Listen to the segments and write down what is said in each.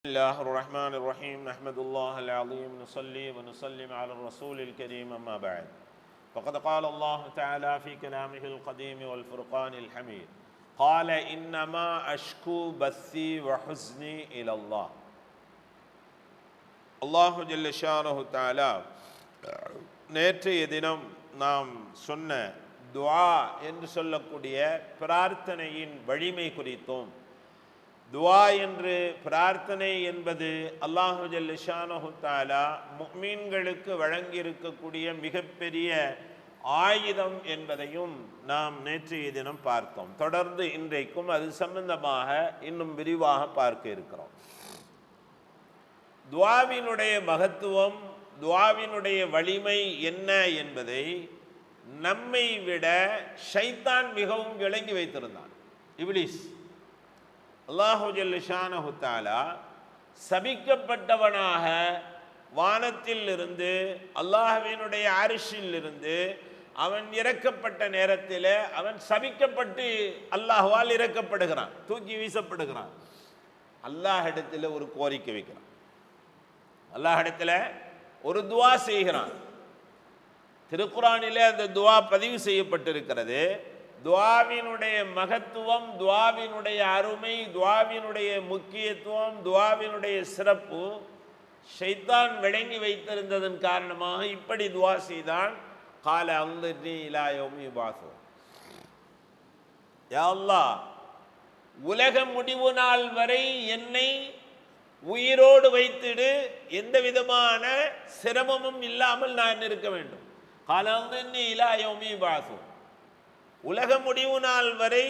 بسم الله الرحمن الرحيم نحمد الله العظيم نصلي ونسلم على الرسول الكريم أما بعد فقد قال الله تعالى في كلامه القديم والفرقان الحميد قال إنما أشكو بثي وحزني إلى الله அல்லாஹு ஜல்லஷானஹு தாலா நேற்றைய தினம் நாம் சொன்ன துஆ என்று சொல்லக்கூடிய பிரார்த்தனையின் வலிமை குறித்தும் துவா என்று பிரார்த்தனை என்பது அல்லாஹு ஜல்லஷானஹு தாலா முக்மீன்களுக்கு வழங்கியிருக்கக்கூடிய மிகப்பெரிய ஆயுதம் என்பதையும் நாம் நேற்றைய தினம் பார்த்தோம். தொடர்ந்து இன்றைக்கும் அது சம்பந்தமாக இன்னும் விரிவாக பார்க்க இருக்கிறோம். துவாவினுடைய மகத்துவம் துவாவினுடைய வலிமை என்ன என்பதை நம்மை விட ஷைத்தான் மிகவும் விளங்கி வைத்திருந்தான். இப்லீஸ் அல்லாஹு ஜல்லிஷானஹு தாலா சபிக்கப்பட்டவனாக வானத்தில் இருந்து அல்லாஹுவினுடைய அரிசில் இருந்து அவன் இறக்கப்பட்ட நேரத்தில் அவன் சபிக்கப்பட்டு அல்லாஹ்வால் இறக்கப்படுகிறான் தூக்கி வீசப்படுகிறான். அல்லாஹ் இடத்துல ஒரு கோரிக்கை வைக்கிறான். அல்லாஹ் இடத்துல ஒரு துவா செய்கிறான். திருக்குறானிலே அந்த துவா பதிவு செய்யப்பட்டிருக்கிறது. துவாவினுடைய மகத்துவம் துவாவினுடைய அருமை துவாவினுடைய முக்கியத்துவம் துவாவினுடைய சிறப்பு ஷைத்தான் விளங்கி வைத்திருந்ததன் காரணமாக இப்படி துவா செய்தான். கால அந்த இலாயோமி பாசு யா உலக முடிவு நாள் வரை என்னை உயிரோடு வைத்திடு. எந்த விதமான சிரமமும் இல்லாமல் நான் இருக்க வேண்டும். காலந்து இலாயோமி பாசு உலக முடிவு நாள் வரை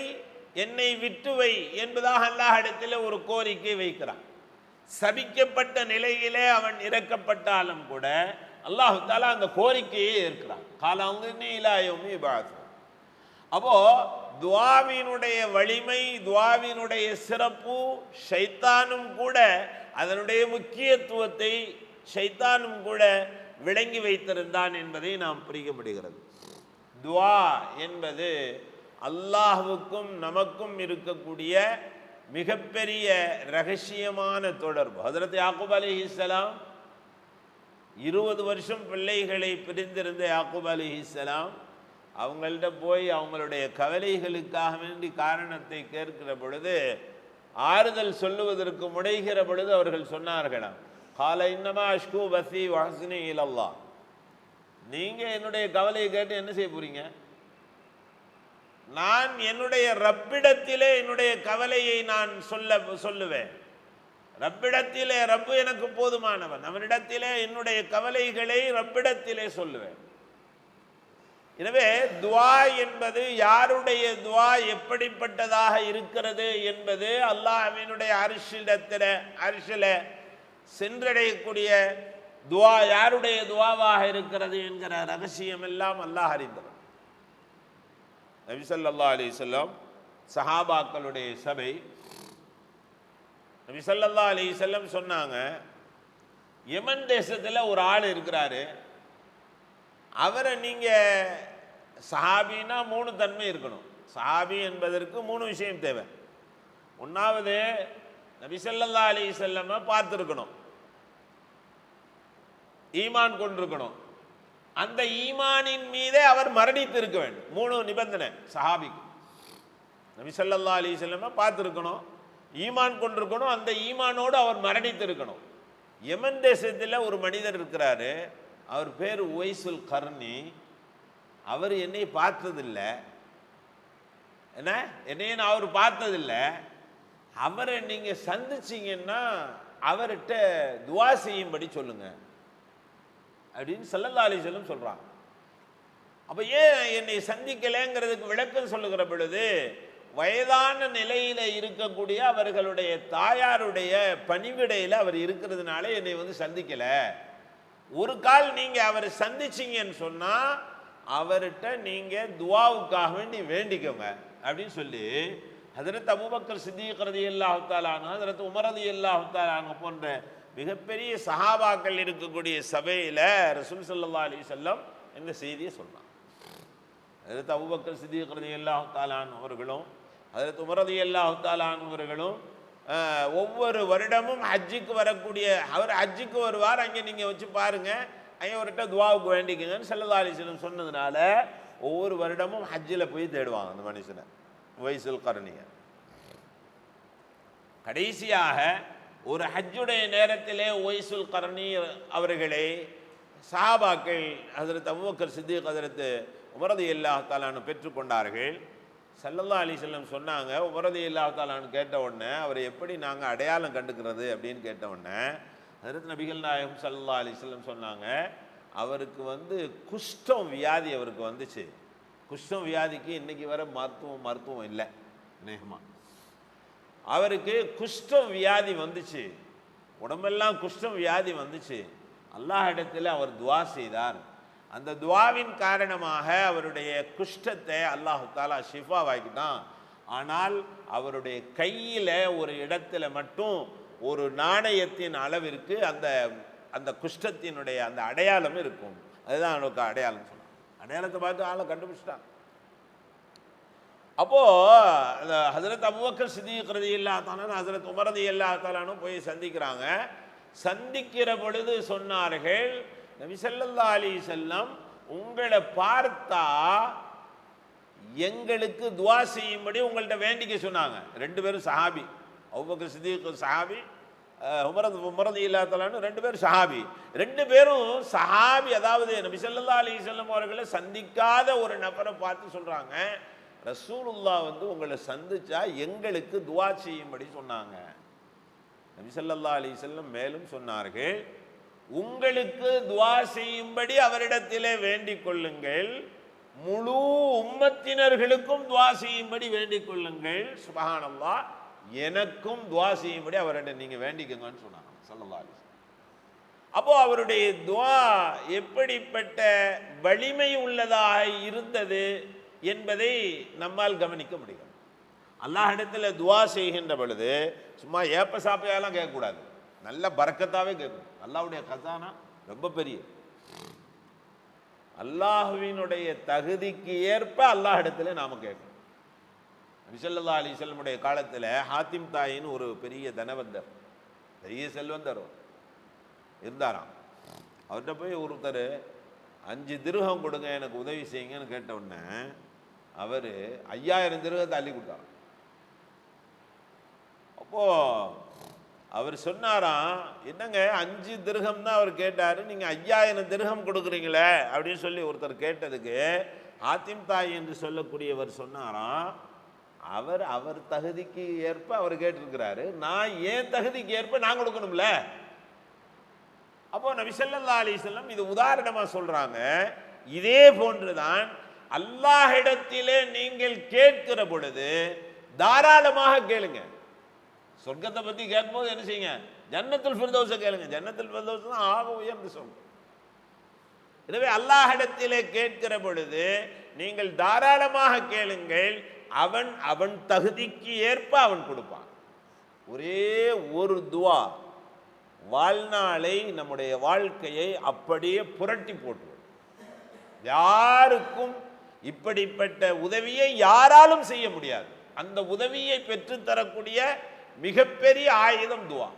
என்னை விட்டு வை என்பதாக அல்லாஹிடத்தில் ஒரு கோரிக்கை வைக்கிறான். சபிக்கப்பட்ட நிலையிலே அவன் இறக்கப்பட்டாலும் கூட அல்லாஹு தாலா அந்த கோரிக்கையே ஏற்கிறான். காலந்து இலாயோமி பாசு அப்போ துவாவினுடைய வலிமை துவாவினுடைய சிறப்பு ஷைத்தானும் கூட அதனுடைய முக்கியத்துவத்தை ஷைத்தானும் கூட விளங்கி வைத்திருந்தான் என்பதை நாம் புரிய முடிகிறது துவா என்பது அல்லாஹுக்கும் நமக்கும் இருக்கக்கூடிய மிகப்பெரிய ரகசியமான தொடர்பு. ஹதரத் யாக்கூப் அலி இஸ்லாம் இருபது வருஷம் பிள்ளைகளை பிரிந்திருந்த யாக்கூப் அலி இஸ்லாம் அவங்கள்ட்ட போய் அவங்களுடைய கவலைகளுக்காக வேண்டி காரணத்தை கேட்கிற பொழுது ஆறுதல் சொல்லுவதற்கு முடைகிற பொழுது அவர்கள் சொன்னார்களாம் கால இன்னமா அஷ்கு பசி வாசினி இலல்லா நீங்க என்னுடைய கவலையை கேட்டு என்ன செய்ய போறீங்க? நான் என்னுடைய ரப்பிடத்திலே என்னுடைய கவலையை நான் சொல்ல சொல்லுவேன். ரப்பிடத்திலே ரப்பு எனக்கு போதுமானவன். அவனிடத்திலே என்னுடைய கவலைகளை ரப்பிடத்திலே சொல்லுவேன். எனவே துவா என்பது யாருடைய துவா எப்படிப்பட்டதாக இருக்கிறது என்பது அல்லாஹ் அவனுடைய அரிசிடத்தில் அரிசில சென்றடையக்கூடிய துவா யாருடைய துவாவாக இருக்கிறது என்கிற ரகசியம் எல்லாம் அல்லாஹ் அறிந்தவர் நபிசல்லா அலி சொல்லம் சஹாபாக்களுடைய சபை. நபிசல்லா அலி செல்லம் சொன்னாங்க யமன் தேசத்தில் ஒரு ஆள் இருக்கிறாரு. அவரை நீங்கள் சஹாபின்னா மூணு தன்மை இருக்கணும். சஹாபி என்பதற்கு மூணு விஷயம் தேவை. ஒன்றாவது நபிசல்லா அலி செல்லம பார்த்துருக்கணும். ஈமான் கொண்டிருக்கணும். அந்த ஈமானின் மீதே அவர் மரணித்து இருக்க வேண்டும். மூணு நிபந்தனை சஹாபிக்கு. நபிசல்லா அலி செல்லம பார்த்துருக்கணும். ஈமான் கொண்டிருக்கணும் அந்த ஈமானோடு அவர் மரணித்து இருக்கணும் யமன் தேசத்தில் ஒரு மனிதர் இருக்கிறாரு. அவர் பேர் ஒய்சுல் கர்ணி அவர் என்னை பார்த்ததில்லை. என்ன? என்னையும் நான் அவர் பார்த்ததில்லை. அவரை நீங்கள் சந்திச்சிங்கன்னா அவர்கிட்ட துவா செய்யும்படி சொல்லுங்கள் அப்படின்னு சல்லல்லா அலிசல்லம் சொல்கிறாங்க அப்போ ஏன் என்னை சந்திக்கலைங்கிறதுக்கு விளக்கம் சொல்லுகிற பொழுது வயதான நிலையில் இருக்கக்கூடிய அவர்களுடைய தாயாருடைய பணிவிடையில் அவர் இருக்கிறதுனால என்னை வந்து சந்திக்கலை. ஒரு கால் நீங்கள் அவரை சந்திச்சிங்கன்னு சொன்னால் அவர்கிட்ட நீங்கள் துவாவுக்காக வேண்டி வேண்டிக்கோங்க அப்படின்னு சொல்லி ஹதரத் அபுபக்கர் சித்திக்கிறது எல்லாத்தாலான ஹதரத் உமரது எல்லாத்தாலான போன்ற மிகப்பெரிய சஹாபாக்கள் இருக்கக்கூடிய சபையில் ரசூல் சல்லா அலி செல்லம் இந்த செய்தியை சொன்னான். அதில் அபுபக்கர் சித்திக்கிறது எல்லாத்தாலான் அவர்களும் ஹதரத் உமரது எல்லாத்தாலான் அவர்களும் ஒவ்வொரு வருடமும் ஹஜ்ஜுக்கு வரக்கூடிய அவர் ஹஜ்ஜுக்கு வருவார் அங்கே நீங்கள் வச்சு பாருங்க அங்கே அவர்கிட்ட துவாவுக்கு வேண்டிக்கங்கன்னு சல்லா அலிஸ்லம் சொன்னதுனால ஒவ்வொரு வருடமும் ஹஜ்ஜில் போய் தேடுவாங்க அந்த மனுஷனை வயசுல் கரணியை கடைசியாக ஒரு ஹஜ்ஜுடைய நேரத்திலே ஒய்சுல் கரணி அவர்களை சஹாபாக்கள் ஹசரத் அபுபக்கர் சித்திக் ஹசரத் உமரது இல்லா பெற்றுக்கொண்டார்கள் சல்லல்லா அலிசல்லம் சொன்னாங்க உமரது இல்லா கேட்ட உடனே அவரை எப்படி நாங்கள் அடையாளம் கண்டுக்கிறது அப்படின்னு கேட்ட உடனே ஹசரத் நபிகள் நாயகம் சல்லல்லா அலிசல்லம் சொன்னாங்க அவருக்கு வந்து குஷ்டம் வியாதி அவருக்கு வந்துச்சு. குஷ்டம் வியாதிக்கு இன்றைக்கி வர மருத்துவம் மருத்துவம் இல்லை. நேகமாக அவருக்கு குஷ்டம் வியாதி வந்துச்சு. உடம்பெல்லாம் குஷ்டம் வியாதி வந்துச்சு. அல்லாஹ் இடத்துல அவர் துவா செய்தார். அந்த துவாவின் காரணமாக அவருடைய குஷ்டத்தை அல்லாஹு தாலா ஷிஃபாவாக்கிட்டான் ஆனால் அவருடைய கையில் ஒரு இடத்துல மட்டும் ஒரு நாணயத்தின் அளவிற்கு அந்த அந்த குஷ்டத்தினுடைய அந்த அடையாளம் இருக்கும். அதுதான் அவனுக்கு அடையாளம் சொன்னான். அடையாளத்தை பார்த்து ஆளை கண்டுபிடிச்சிட்டான். அப்போது இந்த ஹசரத் அபுபக்கர் சித்திக் ரதி ஹசரத் உமரதி இல்லாதலானும் போய் சந்திக்கிறாங்க. சந்திக்கிற பொழுது சொன்னார்கள் நபிசல்லா அலி செல்லம் உங்களை பார்த்தா எங்களுக்கு துவா செய்யும்படி உங்கள்கிட்ட வேண்டிக்க சொன்னாங்க. ரெண்டு பேரும் சஹாபி. அவுபக்கர் சித்திக் சஹாபி உமரது உமரது உமரதி ரெண்டு பேரும் சஹாபி. ரெண்டு பேரும் சஹாபி அதாவது நபிசல்லா அலி செல்லம் அவர்களை சந்திக்காத ஒரு நபரை பார்த்து சொல்கிறாங்க ரசூலுல்லா வந்து உங்களை சந்திச்சா எங்களுக்கு துவா செய்யும்படி சொன்னாங்க. நபிசல்லா அலி செல்லம் மேலும் சொன்னார்கள் உங்களுக்கு துவா செய்யும்படி அவரிடத்திலே வேண்டிக் கொள்ளுங்கள் முழு உம்மத்தினர்களுக்கும் துவா செய்யும்படி வேண்டிக் கொள்ளுங்கள். சுபகானல்லா எனக்கும் துவா செய்யும்படி அவரிடம் நீங்க வேண்டிக்கங்கன்னு சொன்னாங்க ஸல்லல்லாஹு அலைஹி அப்போ அவருடைய துவா எப்படிப்பட்ட வலிமை உள்ளதாக இருந்தது? என்பதை நம்மால் கவனிக்க முடியும். அல்லாஹிடத்தில் துவா செய்கின்ற பொழுது சும்மா ஏப்ப சாப்பையெல்லாம் கேட்கக்கூடாது. நல்ல பறக்கத்தாவே கேட்கணும் அல்லாஹுடைய கசானா ரொம்ப பெரிய. அல்லாஹுவினுடைய தகுதிக்கு ஏற்ப அல்லாஹிடத்தில் நாம கேட்கணும். விசல்லா அலி செல்லமுடைய காலத்தில் ஹாத்திம் தாயின்னு ஒரு பெரிய தனவந்தர் பெரிய செல்வந்தர் இருந்தாராம். அவர்கிட்ட போய் ஒருத்தர் அஞ்சு திருகம் கொடுங்க எனக்கு உதவி செய்யுங்கன்னு கேட்ட உடனே அவர் ஐயாயிரம் திருகத்தை தள்ளி கொடுத்தார் அப்போ அவர் சொன்னாராம் என்னங்க அஞ்சு திருகம் தான் அவர் கேட்டார் நீங்கள் ஐயாயிரம் திருகம் கொடுக்குறீங்களே அப்படின்னு சொல்லி ஒருத்தர் கேட்டதுக்கு ஆத்திம் தாய் என்று சொல்லக்கூடியவர் சொன்னாராம். அவர் அவர் தகுதிக்கு ஏற்ப அவர் கேட்டிருக்கிறாரு. நான் ஏன் தகுதிக்கு ஏற்ப நான் கொடுக்கணும்ல? அப்போ நபி ஸல்லல்லாஹு செல்லம் இது உதாரணமாக சொல்கிறாங்க இதே போன்று தான் அல்லாஹிடத்திலே நீங்கள் கேட்கிற பொழுது தாராளமாக கேளுங்க. சொர்க்கத்தை பற்றி கேட்கும்போது என்ன செய்யுங்க? ஜன்னத்தில் ஃபிர்தௌஸை கேளுங்க. ஜன்னத்துல் ஃபிர்தௌஸ் தான் ஆக உயர்ந்து சொர்க்கம் எனவே அல்லாஹிடத்திலே கேட்கிற பொழுது நீங்கள் தாராளமாக கேளுங்கள். அவன் அவன் தகுதிக்கு ஏற்ப அவன் கொடுப்பான். ஒரே ஒரு துவா. வாழ்நாளை நம்முடைய வாழ்க்கையை அப்படியே புரட்டி போட்டுரும். யாருக்கும் இப்படிப்பட்ட உதவியை யாராலும் செய்ய முடியாது. அந்த உதவியை பெற்றுத்தரக்கூடிய மிகப்பெரிய ஆயுதம் துவா.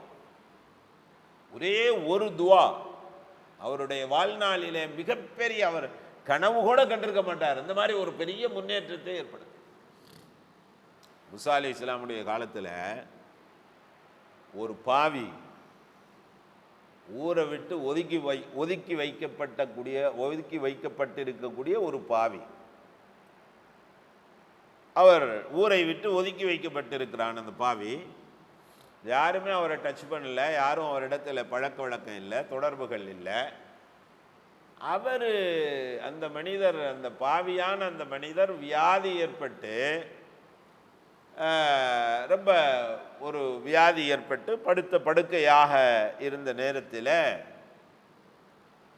ஒரே ஒரு துவா. அவருடைய வாழ்நாளிலே மிகப்பெரிய அவர் கனவு கூட கண்டிருக்க மாட்டார். இந்த மாதிரி ஒரு பெரிய முன்னேற்றத்தை ஏற்படுது முசா அலி இஸ்லாமுடைய காலத்தில் ஒரு பாவி ஊரை விட்டு ஒதுக்கி வை ஒதுக்கி வைக்கப்பட்டக்கூடிய ஒதுக்கி வைக்கப்பட்டிருக்கக்கூடிய ஒரு பாவி. அவர் ஊரை விட்டு ஒதுக்கி வைக்கப்பட்டிருக்கிறான் அந்த பாவி. யாருமே அவரை டச் பண்ணல யாரும் அவரிடத்தில் பழக்க வழக்கம் இல்லை தொடர்புகள் இல்லை. அவர் அந்த மனிதர் அந்த பாவியான அந்த மனிதர் வியாதி ஏற்பட்டு ரொம்ப ஒரு வியாதி ஏற்பட்டு படுத்த படுக்கையாக இருந்த நேரத்தில்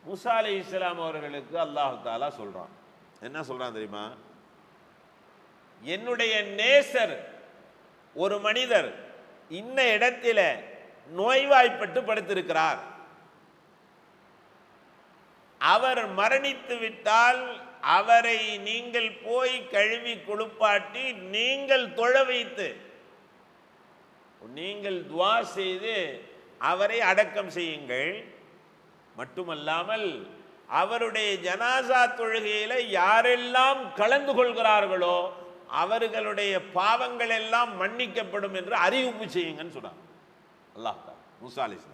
முசா அலி இஸ்லாம் அவர்களுக்கு அல்லாஹு தாலா என்ன சொல்கிறான் தெரியுமா? என்னுடைய நேசர் ஒரு மனிதர் இன்ன இடத்தில நோய்வாய்ப்பட்டு படுத்திருக்கிறார். அவர் மரணித்து விட்டால் அவரை நீங்கள் போய் கழுவி குளிப்பாட்டி நீங்கள் தொழ வைத்து நீங்கள் துவா செய்து அவரை அடக்கம் செய்யுங்கள். மட்டுமல்லாமல் அவருடைய ஜனாசா தொழுகையில் யாரெல்லாம் கலந்து கொள்கிறார்களோ அவர்களுடைய பாவங்கள் எல்லாம் மன்னிக்கப்படும் என்று அறிவிப்பு செய்யுங்கன்னு சொன்னாங்க அல்லாஹ் முசா அலைஹிஸ்ஸலாம்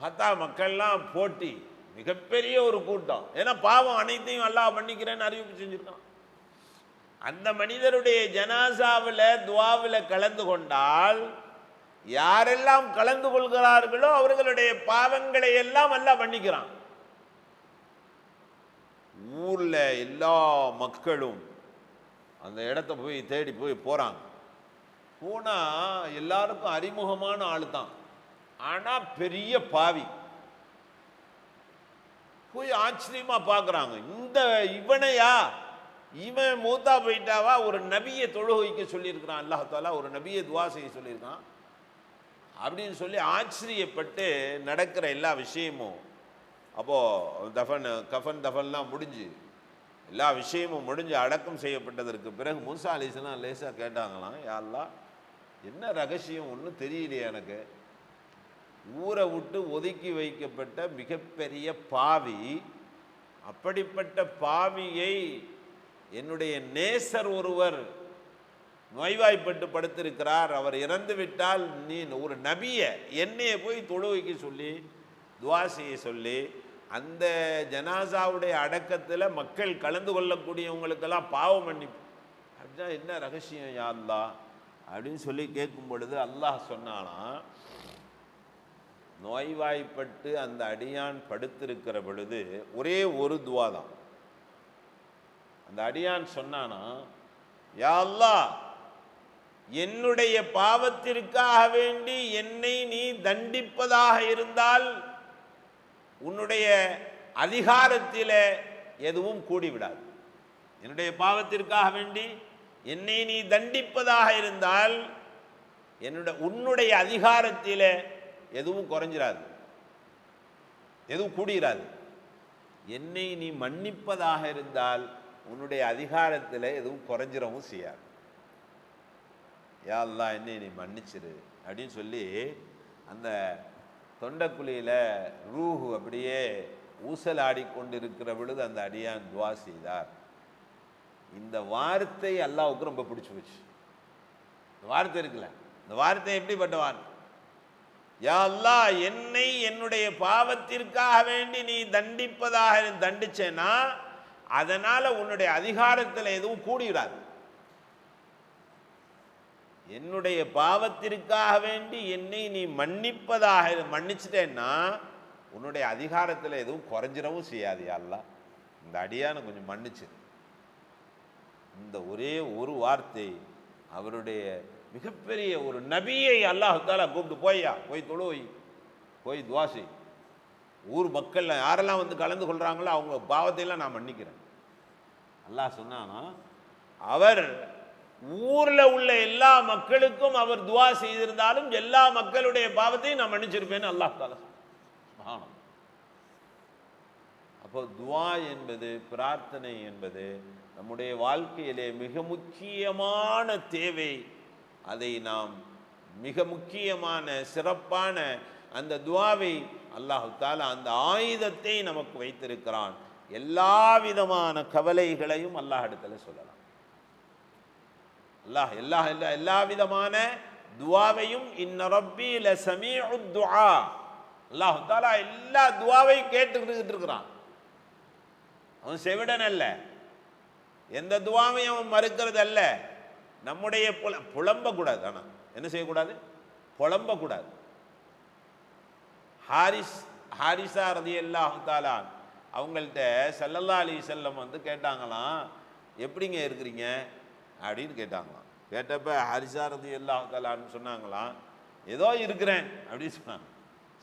பார்த்தா மக்கள்லாம் போட்டி மிகப்பெரிய ஒரு கூட்டம். ஏன்னா பாவம் அனைத்தையும் அல்லாஹ் மன்னிக்கிறேன்னு அறிவிப்பு செஞ்சிருக்கான். அந்த மனிதருடைய ஜனாசாவில் துவாவில் கலந்து கொண்டால் யாரெல்லாம் கலந்து கொள்கிறார்களோ அவர்களுடைய பாவங்களை எல்லாம் அல்லாஹ் மன்னிக்கிறான். ஊரில் எல்லா மக்களும் அந்த இடத்த போய் தேடி போய் போகிறாங்க போனால் எல்லாருக்கும் அறிமுகமான ஆளு தான் ஆனால் பெரிய பாவி. போய் ஆச்சரியமாக பார்க்குறாங்க இந்த இவனையா? இவன் மூத்தா போயிட்டாவா? ஒரு நபியை தொழுகைக்க சொல்லியிருக்கிறான். அல்லாஹாலா ஒரு நபியை துவா செய்ய சொல்லியிருக்கான். அப்படின்னு சொல்லி ஆச்சரியப்பட்டு நடக்கிற எல்லா விஷயமும் அப்போது தஃபன் கஃபன் தஃபன்லாம் முடிஞ்சு எல்லா விஷயமும் முடிஞ்சு அடக்கம் செய்யப்பட்டதற்கு பிறகு மூசா அலிஸ்லாம் லேசாக கேட்டாங்களாம் யாரெல்லாம் என்ன ரகசியம்? ஒன்றும் தெரியலையே எனக்கு. ஊரை விட்டு ஒதுக்கி வைக்கப்பட்ட மிகப்பெரிய பாவி அப்படிப்பட்ட பாவியை என்னுடைய நேசர் ஒருவர் நோய்வாய்ப்பட்டு படுத்திருக்கிறார். அவர் இறந்து விட்டால் நீ ஒரு நபியை என்னையை போய் தொழுவைக்கு சொல்லி துவாசியை சொல்லி அந்த ஜனாசாவுடைய அடக்கத்தில் மக்கள் கலந்து கொள்ளக்கூடியவங்களுக்கெல்லாம் பாவம் மன்னிப்பு. அப்படின்னா என்ன ரகசியம் யா அப்படின்னு சொல்லி கேட்கும் பொழுது அல்லாஹ் சொன்னானாம் நோய்வாய்ப்பட்டு அந்த அடியான் படுத்திருக்கிற பொழுது ஒரே ஒரு துவா தான். அந்த அடியான் சொன்னானா யா அல்லா என்னுடைய பாவத்திற்காக வேண்டி என்னை நீ தண்டிப்பதாக இருந்தால் உன்னுடைய அதிகாரத்தில் எதுவும் கூடிவிடாது. என்னுடைய பாவத்திற்காக வேண்டி என்னை நீ தண்டிப்பதாக இருந்தால் என்னுடைய உன்னுடைய அதிகாரத்தில் எதுவும் குறைஞ்சிராது. எதுவும் கூடிராது. என்னை நீ மன்னிப்பதாக இருந்தால் உன்னுடைய அதிகாரத்தில் எதுவும் குறைஞ்சிரவும் செய்யாது. யா என்னை நீ மன்னிச்சிரு அப்படின்னு சொல்லி அந்த தொண்டக்குழியில் ரூஹு அப்படியே ஊசலாடி கொண்டிருக்கிற பொழுது அந்த அடியான் துவா செய்தார். இந்த வார்த்தை அல்லாவுக்கு ரொம்ப பிடிச்சி போச்சு. இந்த வார்த்தை இருக்குல்ல இந்த வார்த்தை எப்படிப்பட்ட வார்த்தை? யா அல்லா என்னை என்னுடைய பாவத்திற்காக வேண்டி நீ தண்டிப்பதாக தண்டிச்சேன்னா அதனால் உன்னுடைய அதிகாரத்தில் எதுவும் கூடிவிடாது என்னுடைய பாவத்திற்காக வேண்டி என்னை நீ மன்னிப்பதாக மன்னிச்சிட்டேன்னா உன்னுடைய அதிகாரத்தில் எதுவும் குறைஞ்சிடவும் செய்யாது யா அல்லாஹ். இந்த அடியான கொஞ்சம் மன்னிச்சு. இந்த ஒரே ஒரு வார்த்தை அவருடைய மிகப்பெரிய ஒரு நபியை அல்லாஹாலா கூப்பிட்டு போய்யா போய் தொழுவை போய் துவாசி ஊர் மக்கள் யாரெல்லாம் வந்து கலந்து கொள்கிறாங்களோ அவங்க பாவத்தையெல்லாம் நான் மன்னிக்கிறேன். அல்லாஹ் சொன்னானா அவர் ஊர்ல உள்ள எல்லா மக்களுக்கும் அவர் துவா செய்திருந்தாலும் எல்லா மக்களுடைய பாவத்தையும் நான் மன்னிச்சிருப்பேன்னு அல்லாஹ் தாலா சுப்ஹானல்லாஹ். அப்போ துவா என்பது பிரார்த்தனை என்பது நம்முடைய வாழ்க்கையிலே மிக முக்கியமான தேவை. அதை நாம் மிக முக்கியமான சிறப்பான அந்த துவாவை அல்லாஹு தாலா அந்த ஆயுதத்தை நமக்கு வைத்திருக்கிறான். எல்லா விதமான கவலைகளையும் அல்லாஹ் இடத்துல சொல்லலாம். அல்லாஹ் எல்லா எல்லா எல்லா விதமான துவாவையும் இன்னரப்பி ரப்பி ல துஆ அல்லாஹ் தாலா எல்லா துவாவையும் கேட்டுக்கிட்டு இருக்கிறான். அவன் செவிடன் அல்ல. எந்த துவாவையும் அவன் மறுக்கிறது அல்ல. நம்முடைய புல புலம்பக்கூடாது. ஆனால் என்ன செய்யக்கூடாது? புலம்பக்கூடாது. ஹாரிஸ் ஹாரிசா ரதி அல்லாஹு தாலா அவங்கள்ட்ட சல்லல்லா அலி செல்லம் வந்து கேட்டாங்களாம் எப்படிங்க இருக்கிறீங்க? அப்படின்னு கேட்டாங்களாம். கேட்டப்ப ஹரிசாரதி எல்லா கலான்னு சொன்னாங்களாம் ஏதோ இருக்கிறேன் அப்படின்னு சொன்னாங்க.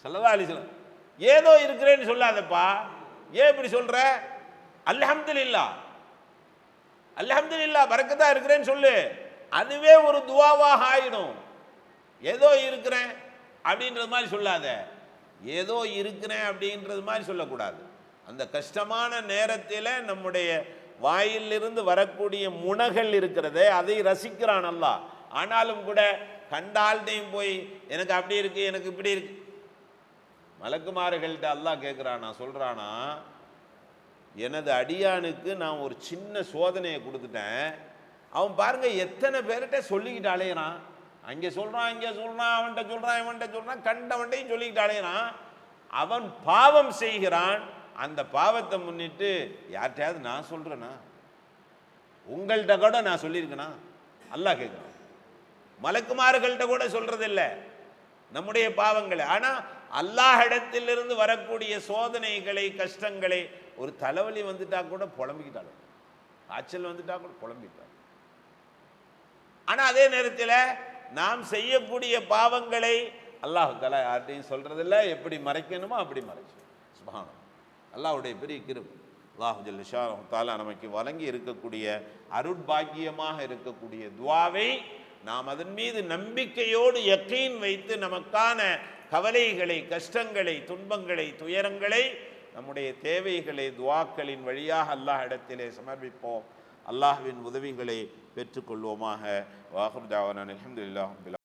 சொல்லதா அலிசலம் ஏதோ இருக்கிறேன்னு சொல்லாதப்பா. ஏன் இப்படி சொல்ற? அல்ஹம்துலில்லாஹ். இல்லா பறக்கத்தா இருக்கிறேன்னு சொல்லு. அதுவே ஒரு துவாவாக ஆயிடும். ஏதோ இருக்கிறேன் அப்படின்றது மாதிரி சொல்லாத. ஏதோ இருக்கிறேன் அப்படின்றது மாதிரி சொல்லக்கூடாது. அந்த கஷ்டமான நேரத்தில் நம்முடைய வாயிலிருந்து வரக்கூடிய முனகள் இருக்கிறதே அதை ரசிக்கிறான் அல்லா ஆனாலும் கூட கண்டால்தையும் போய் எனக்கு அப்படி இருக்கு எனக்கு இப்படி இருக்கு. மலக்குமார்கள்ட்ட அல்லாஹ் கேட்குறானா சொல்கிறானா எனது அடியானுக்கு நான் ஒரு சின்ன சோதனையை கொடுத்துட்டேன். அவன் பாருங்க எத்தனை பேர்கிட்ட சொல்லிக்கிட்டு அலையிறான் அங்கே சொல்கிறான் இங்கே சொல்கிறான் அவன்கிட்ட சொல்கிறான் இவன்கிட்ட சொல்கிறான் கண்டவன்ட்டையும் சொல்லிக்கிட்டு அலையிறான் அவன் பாவம் செய்கிறான் அந்த பாவத்தை முன்னிட்டு யார்கிட்டயாவது நான் சொல்கிறேன்னா உங்கள்கிட்ட கூட நான் சொல்லியிருக்கேனா? அல்லாஹ் கேட்குறான். மலக்குமார்கள்ட்ட கூட சொல்கிறதில்ல நம்முடைய பாவங்களை. ஆனால் அல்லாஹிடத்திலிருந்து வரக்கூடிய சோதனைகளை கஷ்டங்களை ஒரு தலைவலி வந்துட்டா கூட புலம்பிக்கிட்டாலும் காய்ச்சல் வந்துட்டா கூட புலம்பிட்டாலும் ஆனால் அதே நேரத்தில் நாம் செய்யக்கூடிய பாவங்களை அல்லாஹ் தலா யார்ட்டையும் சொல்றதில்ல. எப்படி மறைக்கணுமோ அப்படி மறைச்சு சுபானம் அல்லாவுடைய பெரிய கிருபை அல்லாஹுஜல் ஜல்லிஷா தாலா நமக்கு வழங்கி இருக்கக்கூடிய அருட்பாக்கியமாக இருக்கக்கூடிய துவாவை நாம் அதன் மீது நம்பிக்கையோடு யக்கீன் வைத்து நமக்கான கவலைகளை கஷ்டங்களை துன்பங்களை துயரங்களை நம்முடைய தேவைகளை துவாக்களின் வழியாக அல்லாஹ் இடத்திலே சமர்ப்பிப்போம். அல்லாஹுவின் உதவிகளை பெற்றுக்கொள்வோமாக. வாஹுர் தாவான அலமதுல்லாஹ்